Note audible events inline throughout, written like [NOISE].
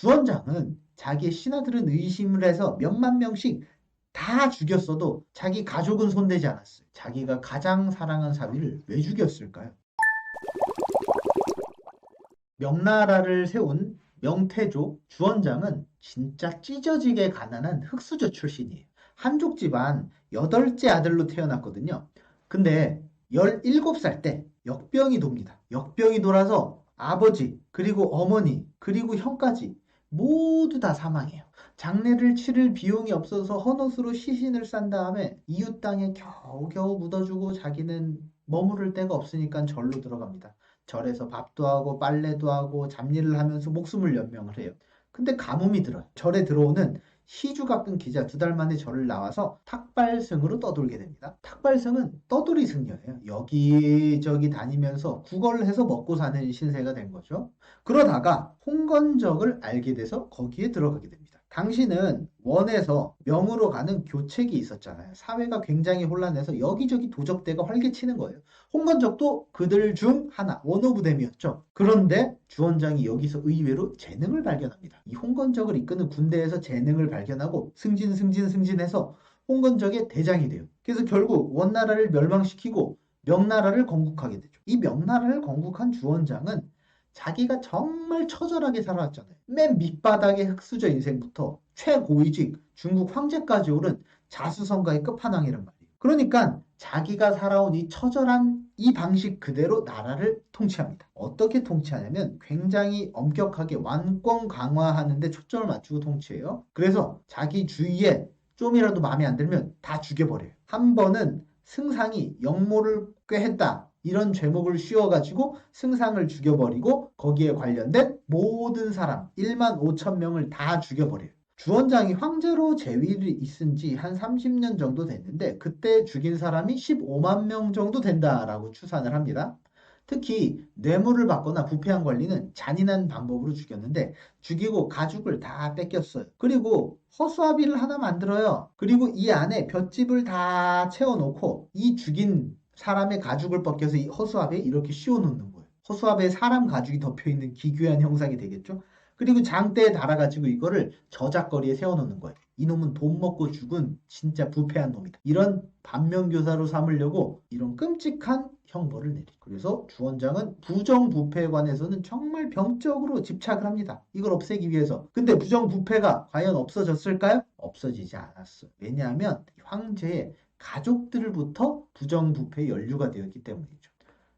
주원장은 자기의 신하들은 의심을 해서 몇만 명씩 다 죽였어도 자기 가족은 손대지 않았어요. 자기가 가장 사랑한 사위를 왜 죽였을까요? 명나라를 세운 명태조 주원장은 진짜 찢어지게 가난한 흑수저 출신이에요. 한족 집안 여덟째 아들로 태어났거든요. 근데 17살 때 역병이 돕니다. 역병이 돌아서 아버지, 그리고 어머니, 그리고 형까지 모두 다 사망해요. 장례를 치를 비용이 없어서 헌옷으로 시신을 싼 다음에 이웃 땅에 겨우겨우 묻어주고 자기는 머무를 데가 없으니까 절로 들어갑니다. 절에서 밥도 하고 빨래도 하고 잡일을 하면서 목숨을 연명을 해요. 근데 가뭄이 들어요. 절에 들어오는 시주가 끈 기자 두 달 만에 절을 나와서 탁발승으로 떠돌게 됩니다. 탁발승은 떠돌이 승려예요. 여기저기 다니면서 구걸을 해서 먹고 사는 신세가 된 거죠. 그러다가 홍건적을 알게 돼서 거기에 들어가게 됩니다. 당시는 원에서 명으로 가는 교책이 있었잖아요. 사회가 굉장히 혼란해서 여기저기 도적대가 활개치는 거예요. 홍건적도 그들 중 하나, 원오브댐이었죠. 그런데 주원장이 여기서 의외로 재능을 발견합니다. 이 홍건적을 이끄는 군대에서 재능을 발견하고 승진, 승진, 승진해서 홍건적의 대장이 돼요. 그래서 결국 원나라를 멸망시키고 명나라를 건국하게 되죠. 이 명나라를 건국한 주원장은 자기가 정말 처절하게 살아왔잖아요. 맨 밑바닥의 흑수저 인생부터 최고위직 중국 황제까지 오른 자수성가의 끝판왕이란 말이에요. 그러니까 자기가 살아온 이 처절한 이 방식 그대로 나라를 통치합니다. 어떻게 통치하냐면 굉장히 엄격하게 완권 강화하는데 초점을 맞추고 통치해요. 그래서 자기 주위에 좀이라도 마음에 안 들면 다 죽여버려요. 한 번은 승상이 역모를 꾀했다. 이런 죄목을 씌워가지고 승상을 죽여버리고 거기에 관련된 모든 사람 1만 5천 명을 다 죽여버려요. 주원장이 황제로 재위를 있은 지 한 30년 정도 됐는데 그때 죽인 사람이 15만 명 정도 된다라고 추산을 합니다. 특히 뇌물을 받거나 부패한 관리는 잔인한 방법으로 죽였는데 죽이고 가죽을 다 뺏겼어요. 그리고 허수아비를 하나 만들어요. 그리고 이 안에 볏짚을 다 채워놓고 이 죽인 사람의 가죽을 벗겨서 이 허수아비에 이렇게 씌워놓는 거예요. 허수아비에 사람 가죽이 덮여있는 기괴한 형상이 되겠죠. 그리고 장대에 달아가지고 이거를 저작거리에 세워놓는 거예요. 이놈은 돈 먹고 죽은 진짜 부패한 놈이다. 이런 반면교사로 삼으려고 이런 끔찍한 형벌을 내리. 그래서 주원장은 부정부패에 관해서는 정말 병적으로 집착을 합니다. 이걸 없애기 위해서. 근데 부정부패가 과연 없어졌을까요? 없어지지 않았어요. 왜냐하면 황제의 가족들부터 부정부패에 연루가 되었기 때문이죠.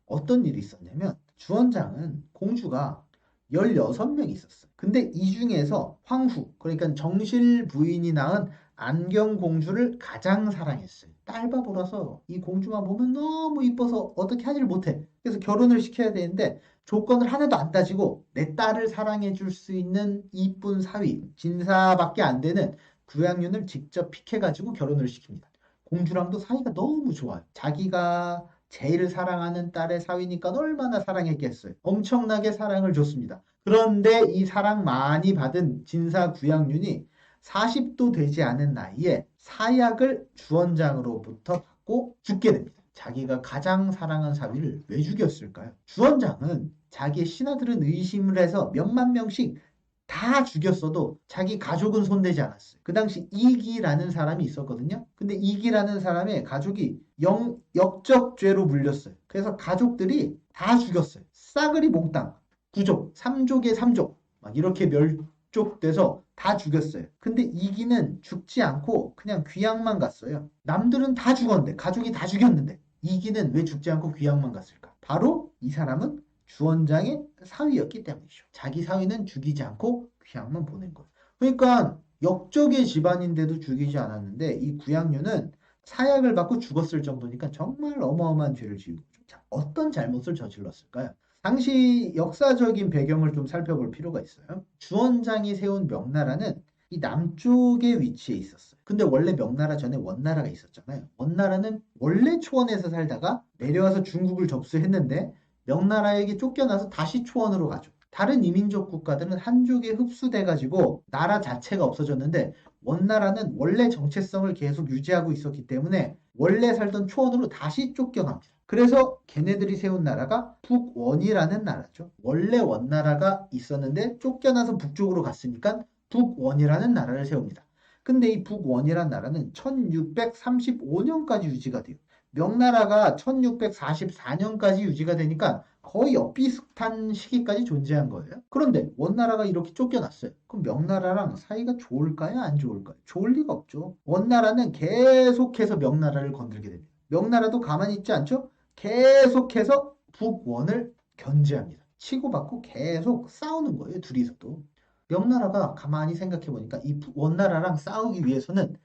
어떤 일이 있었냐면 주원장은 공주가 16명이 있었어요. 근데 이 중에서 황후, 그러니까 정실 부인이 낳은 안경 공주를 가장 사랑했어요. 딸바보라서 이 공주만 보면 너무 이뻐서 어떻게 하지를 못해. 그래서 결혼을 시켜야 되는데 조건을 하나도 안 따지고 내 딸을 사랑해 줄 수 있는 이쁜 사위, 진사밖에 안 되는 구양윤을 직접 픽해가지고 결혼을 시킵니다. 공주랑도 사이가 너무 좋아요. 자기가 제일 사랑하는 딸의 사위니까 얼마나 사랑했겠어요. 엄청나게 사랑을 줬습니다. 그런데 이 사랑 많이 받은 진사 구양윤이 40도 되지 않은 나이에 사약을 주원장으로부터 받고 죽게 됩니다. 자기가 가장 사랑한 사위를 왜 죽였을까요? 주원장은 자기의 신하들은 의심을 해서 몇만 명씩 다 죽였어도 자기 가족은 손대지 않았어요. 그 당시 이기라는 사람이 있었거든요. 근데 이기라는 사람의 가족이 영, 역적죄로 물렸어요. 그래서 가족들이 다 죽였어요. 싸그리 몽땅. 구족, 삼족의 삼족. 막 이렇게 멸족돼서 다 죽였어요. 근데 이기는 죽지 않고 그냥 귀양만 갔어요. 남들은 다 죽었는데, 가족이 다 죽였는데, 이기는 왜 죽지 않고 귀양만 갔을까? 바로 이 사람은 주원장의 사위였기 때문이죠. 자기 사위는 죽이지 않고 귀양만 보낸 거예요. 그러니까 역적의 집안인데도 죽이지 않았는데 이 구양류는 사약을 받고 죽었을 정도니까 정말 어마어마한 죄를 거죠. 자, 어떤 잘못을 저질렀을까요? 당시 역사적인 배경을 좀 살펴볼 필요가 있어요. 주원장이 세운 명나라는 이 남쪽에 위치해 있었어요. 근데 원래 명나라 전에 원나라가 있었잖아요. 원나라는 원래 초원에서 살다가 내려와서 중국을 접수했는데 명나라에게 쫓겨나서 다시 초원으로 가죠. 다른 이민족 국가들은 한족에 흡수돼가지고 나라 자체가 없어졌는데 원나라는 원래 정체성을 계속 유지하고 있었기 때문에 원래 살던 초원으로 다시 쫓겨갑니다. 그래서 걔네들이 세운 나라가 북원이라는 나라죠. 원래 원나라가 있었는데 쫓겨나서 북쪽으로 갔으니까 북원이라는 나라를 세웁니다. 근데 이 북원이라는 나라는 1635년까지 유지가 돼요. 명나라가 1644년까지 유지가 되니까 거의 엇비슷한 시기까지 존재한 거예요. 그런데 원나라가 이렇게 쫓겨났어요. 그럼 명나라랑 사이가 좋을까요? 안 좋을까요? 좋을 리가 없죠. 원나라는 계속해서 명나라를 건들게 됩니다. 명나라도 가만히 있지 않죠? 계속해서 북원을 견제합니다. 치고받고 계속 싸우는 거예요. 둘이서도. 명나라가 가만히 생각해 보니까 이 원나라랑 싸우기 위해서는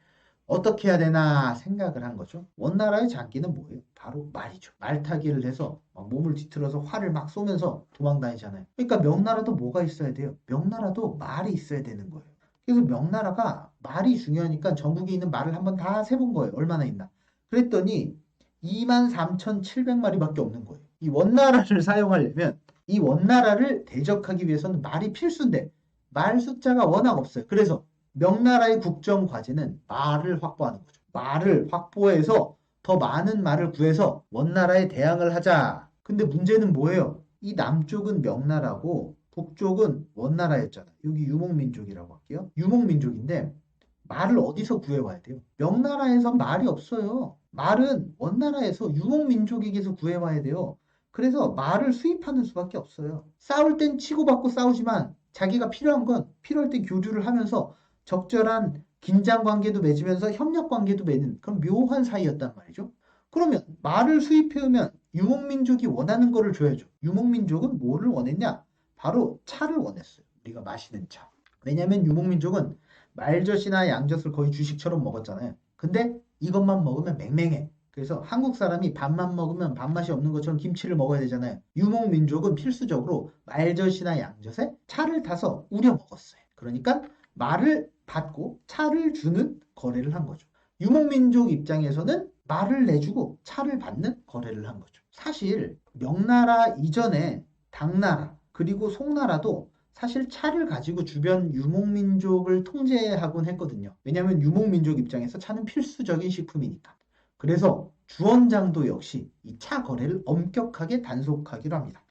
어떻게 해야 되나 생각을 한 거죠. 원나라의 장기는 뭐예요? 바로 말이죠. 말타기를 해서 막 몸을 뒤틀어서 활을 막 쏘면서 도망다니잖아요. 그러니까 명나라도 뭐가 있어야 돼요? 명나라도 말이 있어야 되는 거예요. 그래서 명나라가 말이 중요하니까 전국에 있는 말을 한번 다 세본 거예요. 얼마나 있나. 그랬더니 23,700마리밖에 없는 거예요. 이 원나라를 사용하려면 이 원나라를 대적하기 위해서는 말이 필수인데 말 숫자가 워낙 없어요. 그래서 명나라의 국정 과제는 말을 확보하는 거죠. 말을 확보해서 더 많은 말을 구해서 원나라에 대항을 하자. 근데 문제는 뭐예요? 이 남쪽은 명나라고 북쪽은 원나라였잖아. 여기 유목민족이라고 할게요. 유목민족인데 말을 어디서 구해와야 돼요? 명나라에서 말이 없어요. 말은 원나라에서 유목민족에게서 구해와야 돼요. 그래서 말을 수입하는 수밖에 없어요. 싸울 땐 치고받고 싸우지만 자기가 필요한 건 필요할 때 교류를 하면서 적절한 긴장 관계도 맺으면서 협력 관계도 맺는 그런 묘한 사이였단 말이죠. 그러면 말을 수입해오면 유목민족이 원하는 거를 줘야죠. 유목민족은 뭐를 원했냐? 바로 차를 원했어요. 우리가 마시는 차. 왜냐하면 유목민족은 말젓이나 양젓을 거의 주식처럼 먹었잖아요. 근데 이것만 먹으면 맹맹해. 그래서 한국 사람이 밥만 먹으면 밥맛이 없는 것처럼 김치를 먹어야 되잖아요. 유목민족은 필수적으로 말젓이나 양젓에 차를 타서 우려 먹었어요. 그러니까 말을 받고 차를 주는 거래를 한 거죠. 유목민족 입장에서는 말을 내주고 차를 받는 거래를 한 거죠. 사실 명나라 이전에 당나라 그리고 송나라도 사실 차를 가지고 주변 유목민족을 통제하곤 했거든요. 왜냐하면 유목민족 입장에서 차는 필수적인 식품이니까. 그래서 주원장도 역시 이 차 거래를 엄격하게 단속하기로 합니다.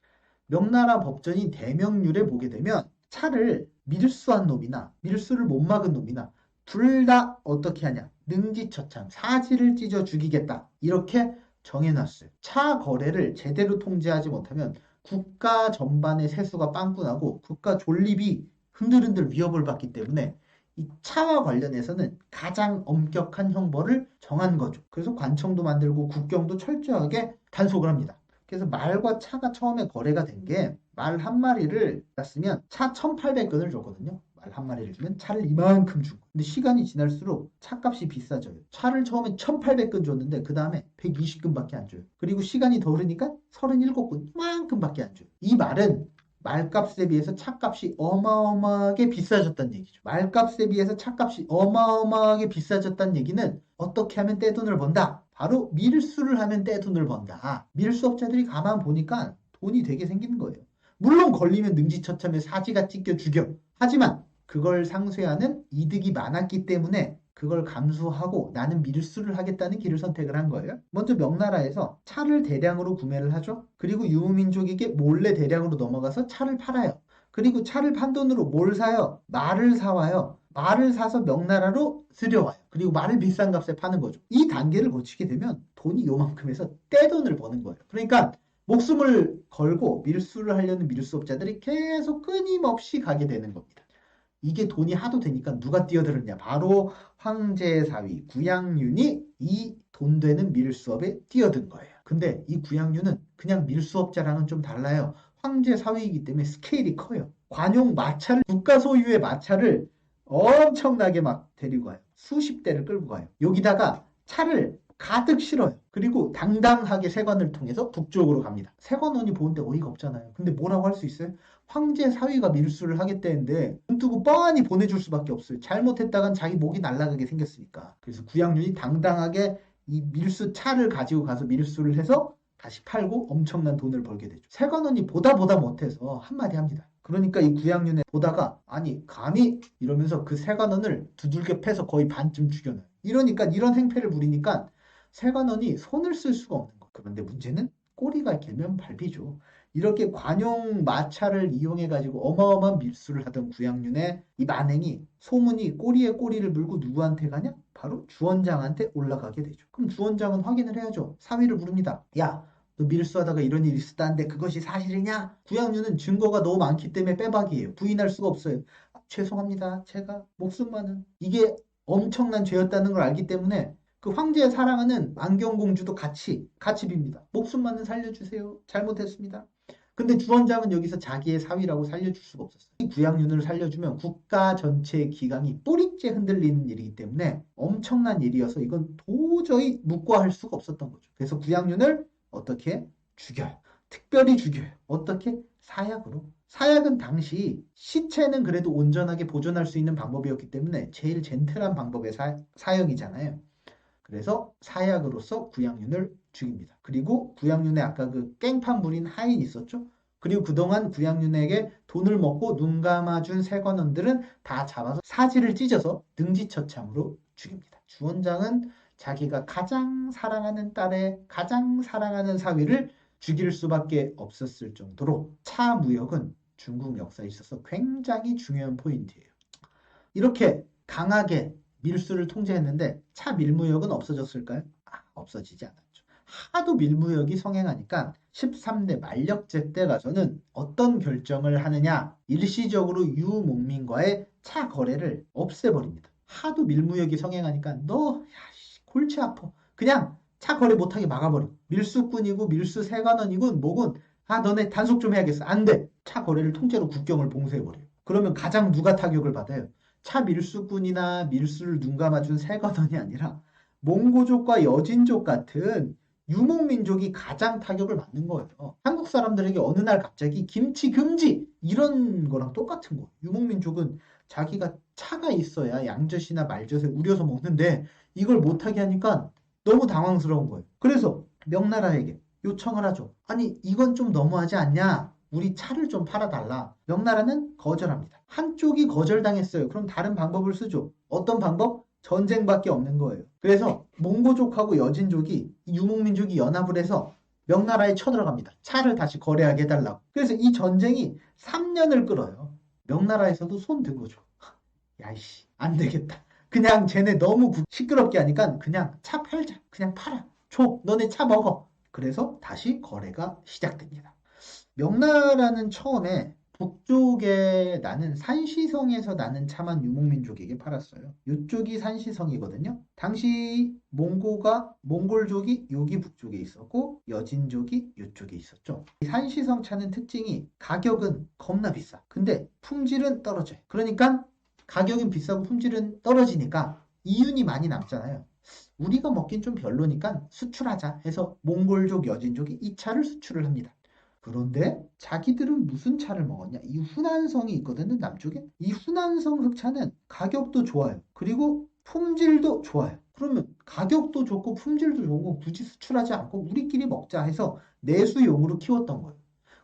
명나라 법전인 대명률에 보게 되면 차를 밀수한 놈이나 밀수를 못 막은 놈이나 둘 다 어떻게 하냐 능지처참 사지를 찢어 죽이겠다 이렇게 정해놨어요. 차 거래를 제대로 통제하지 못하면 국가 전반의 세수가 빵꾸나고 국가 존립이 흔들흔들 위협을 받기 때문에 이 차와 관련해서는 가장 엄격한 형벌을 정한 거죠. 그래서 관청도 만들고 국경도 철저하게 단속을 합니다. 그래서 말과 차가 처음에 거래가 된 게 말 한 마리를 땄으면 차 1,800근을 줬거든요. 말 한 마리를 주면 차를 이만큼 준 거. 근데 시간이 지날수록 차값이 비싸져요. 차를 처음에 1,800근 줬는데 그 다음에 120근밖에 안 줘요. 그리고 시간이 더 흐르니까 37근 이만큼밖에 안 줘요. 이 말은 말값에 비해서 차값이 어마어마하게 비싸졌다는 얘기죠. 말값에 비해서 차값이 어마어마하게 비싸졌다는 얘기는 어떻게 하면 떼돈을 번다? 바로 밀수를 하면 떼돈을 번다. 밀수업자들이 가만 보니까 돈이 되게 생기는 거예요. 물론 걸리면 능지처참에 사지가 찢겨 죽여. 하지만 그걸 상쇄하는 이득이 많았기 때문에 그걸 감수하고 나는 밀수를 하겠다는 길을 선택을 한 거예요. 먼저 명나라에서 차를 대량으로 구매를 하죠. 그리고 유목민족에게 몰래 대량으로 넘어가서 차를 팔아요. 그리고 차를 판 돈으로 뭘 사요? 말을 사와요. 말을 사서 명나라로 들여와요. 그리고 말을 비싼 값에 파는 거죠. 이 단계를 거치게 되면 돈이 요만큼 해서 떼돈을 버는 거예요. 그러니까 목숨을 걸고 밀수를 하려는 밀수업자들이 계속 끊임없이 가게 되는 겁니다. 이게 돈이 하도 되니까 누가 뛰어들었냐? 바로 황제 사위 구양윤이 이 돈 되는 밀수업에 뛰어든 거예요. 근데 이 구양윤은 그냥 밀수업자랑은 좀 달라요. 황제 사위이기 때문에 스케일이 커요. 관용 마차를 국가 소유의 마차를 엄청나게 막 데리고 가요. 수십 대를 끌고 가요. 여기다가 차를 가득 실어요. 그리고 당당하게 세관을 통해서 북쪽으로 갑니다. 세관원이 보는데 어이가 없잖아요. 근데 뭐라고 할 수 있어요? 황제 사위가 밀수를 하겠다는데 눈 뜨고 뻔히 보내줄 수밖에 없어요. 잘못했다간 자기 목이 날아가게 생겼으니까. 그래서 구양윤이 당당하게 이 밀수 차를 가지고 가서 밀수를 해서 다시 팔고 엄청난 돈을 벌게 되죠. 세관원이 보다 보다 못해서 한마디 합니다. 그러니까 이 구양윤의 보다가 아니 감히 이러면서 그 세관원을 두들겨 패서 거의 반쯤 죽여놔요. 이러니까 이런 행패를 부리니까 세관원이 손을 쓸 수가 없는 거예요. 그런데 문제는 꼬리가 길면 밟이죠. 이렇게 관용 마차를 이용해 가지고 어마어마한 밀수를 하던 구양윤의 이 만행이 소문이 꼬리에 꼬리를 물고 누구한테 가냐? 바로 주원장한테 올라가게 되죠. 그럼 주원장은 확인을 해야죠. 사위를 부릅니다. 야, 너 밀수하다가 이런 일이 있었다는데 그것이 사실이냐? 구양윤은 증거가 너무 많기 때문에 빼박이에요. 부인할 수가 없어요. 아, 죄송합니다. 제가 목숨만은 이게 엄청난 죄였다는 걸 알기 때문에 그 황제의 사랑하는 안경공주도 같이 같이 빕니다. 목숨만은 살려주세요. 잘못했습니다. 근데 주원장은 여기서 자기의 사위라고 살려줄 수가 없었어요. 이 구양윤을 살려주면 국가 전체의 기강이 뿌리째 흔들리는 일이기 때문에 엄청난 일이어서 이건 도저히 묵과할 수가 없었던 거죠. 그래서 구양윤을 어떻게 죽여요? 특별히 죽여요. 어떻게? 사약으로. 사약은 당시 시체는 그래도 온전하게 보존할 수 있는 방법이었기 때문에 제일 젠틀한 방법의 사, 사형이잖아요. 그래서 사약으로서 구양윤을 죽입니다. 그리고 구양윤의 아까 그 깽판 부린 하인 있었죠? 그리고 그동안 구양윤에게 돈을 먹고 눈 감아준 세관원들은 다 잡아서 사지를 찢어서 능지처참으로 죽입니다. 주원장은 자기가 가장 사랑하는 딸의 가장 사랑하는 사위를 죽일 수밖에 없었을 정도로 차 무역은 중국 역사에 있어서 굉장히 중요한 포인트예요. 이렇게 강하게 밀수를 통제했는데 차 밀무역은 없어졌을까요? 아, 없어지지 않았죠. 하도 밀무역이 성행하니까 13대 만력제 때 가서는 어떤 결정을 하느냐 일시적으로 유목민과의 차 거래를 없애버립니다. 하도 밀무역이 성행하니까 너 야씨 골치 아파. 그냥 차 거래 못하게 막아버려. 밀수꾼이고 밀수 세관원이군 뭐군. 아 너네 단속 좀 해야겠어. 안돼. 차 거래를 통째로 국경을 봉쇄해버려요 그러면 가장 누가 타격을 받아요 차 밀수꾼이나 밀수를 눈 감아준 세관원이 아니라 몽고족과 여진족 같은 유목민족이 가장 타격을 받는 거예요. 한국 사람들에게 어느 날 갑자기 김치 금지 이런 거랑 똑같은 거예요. 유목민족은 자기가 차가 있어야 양젓이나 말젓을 우려서 먹는데 이걸 못하게 하니까 너무 당황스러운 거예요. 그래서 명나라에게 요청을 하죠. 아니 이건 좀 너무하지 않냐? 우리 차를 좀 팔아달라. 명나라는 거절합니다. 한쪽이 거절당했어요. 그럼 다른 방법을 쓰죠. 어떤 방법? 전쟁밖에 없는 거예요. 그래서 몽고족하고 여진족이 유목민족이 연합을 해서 명나라에 쳐들어갑니다. 차를 다시 거래하게 해달라고. 그래서 이 전쟁이 3년을 끌어요. 명나라에서도 손 든 거죠. [LAUGHS] 야이씨, 안 되겠다. 그냥 쟤네 너무 시끄럽게 하니까 그냥 차 팔자. 그냥 팔아. 줘. 너네 차 먹어. 그래서 다시 거래가 시작됩니다. 명나라는 처음에 북쪽에 나는 산시성에서 나는 차만 유목민족에게 팔았어요. 이쪽이 산시성이거든요. 당시 몽고가 몽골족이 여기 북쪽에 있었고 여진족이 이쪽에 있었죠. 산시성 차는 특징이 가격은 겁나 비싸. 근데 품질은 떨어져요. 그러니까 가격은 비싸고 품질은 떨어지니까 이윤이 많이 남잖아요. 우리가 먹긴 좀 별로니까 수출하자 해서 몽골족 여진족이 이 차를 수출을 합니다. 그런데 자기들은 무슨 차를 먹었냐? 이 후난성이 있거든요, 남쪽에. 이 후난성 흑차는 가격도 좋아요. 그리고 품질도 좋아요. 그러면 가격도 좋고 품질도 좋고 굳이 수출하지 않고 우리끼리 먹자 해서 내수용으로 키웠던 거예요.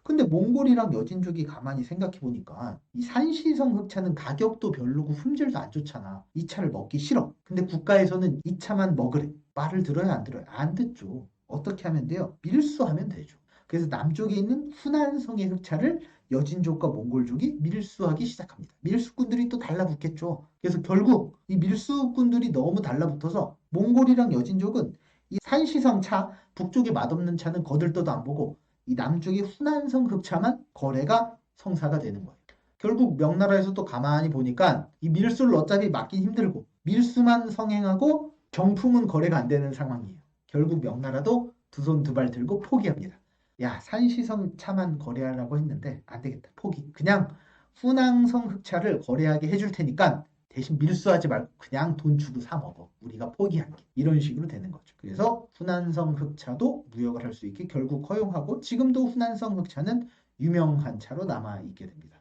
근데 몽골이랑 여진족이 가만히 생각해 보니까 이 산시성 흑차는 가격도 별로고 품질도 안 좋잖아. 이 차를 먹기 싫어. 근데 국가에서는 이 차만 먹으래. 말을 들어야 안 들어요? 안 듣죠. 어떻게 하면 돼요? 밀수하면 되죠. 그래서 남쪽에 있는 후난성의 흑차를 여진족과 몽골족이 밀수하기 시작합니다. 밀수꾼들이 또 달라붙겠죠. 그래서 결국 이 밀수꾼들이 너무 달라붙어서 몽골이랑 여진족은 이 산시성 차, 북쪽에 맛없는 차는 거들떠도 안 보고 이 남쪽의 후난성 흑차만 거래가 성사가 되는 거예요. 결국 명나라에서도 가만히 보니까 이 밀수를 어차피 막기 힘들고 밀수만 성행하고 정품은 거래가 안 되는 상황이에요. 결국 명나라도 두 손 두 발 들고 포기합니다. 야, 산시성 차만 거래하라고 했는데 안 되겠다. 포기. 그냥 후낭성 흑차를 거래하게 해줄 테니까 대신 밀수하지 말고 그냥 돈 주고 사 먹어. 우리가 포기할게. 이런 식으로 되는 거죠. 그래서 후난성 흑차도 무역을 할 수 있게 결국 허용하고 지금도 후난성 흑차는 유명한 차로 남아 있게 됩니다.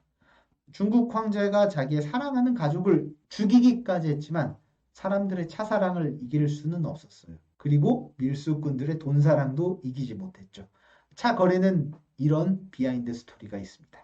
중국 황제가 자기의 사랑하는 가족을 죽이기까지 했지만 사람들의 차사랑을 이길 수는 없었어요. 그리고 밀수꾼들의 돈사랑도 이기지 못했죠. 차 거래는 이런 비하인드 스토리가 있습니다.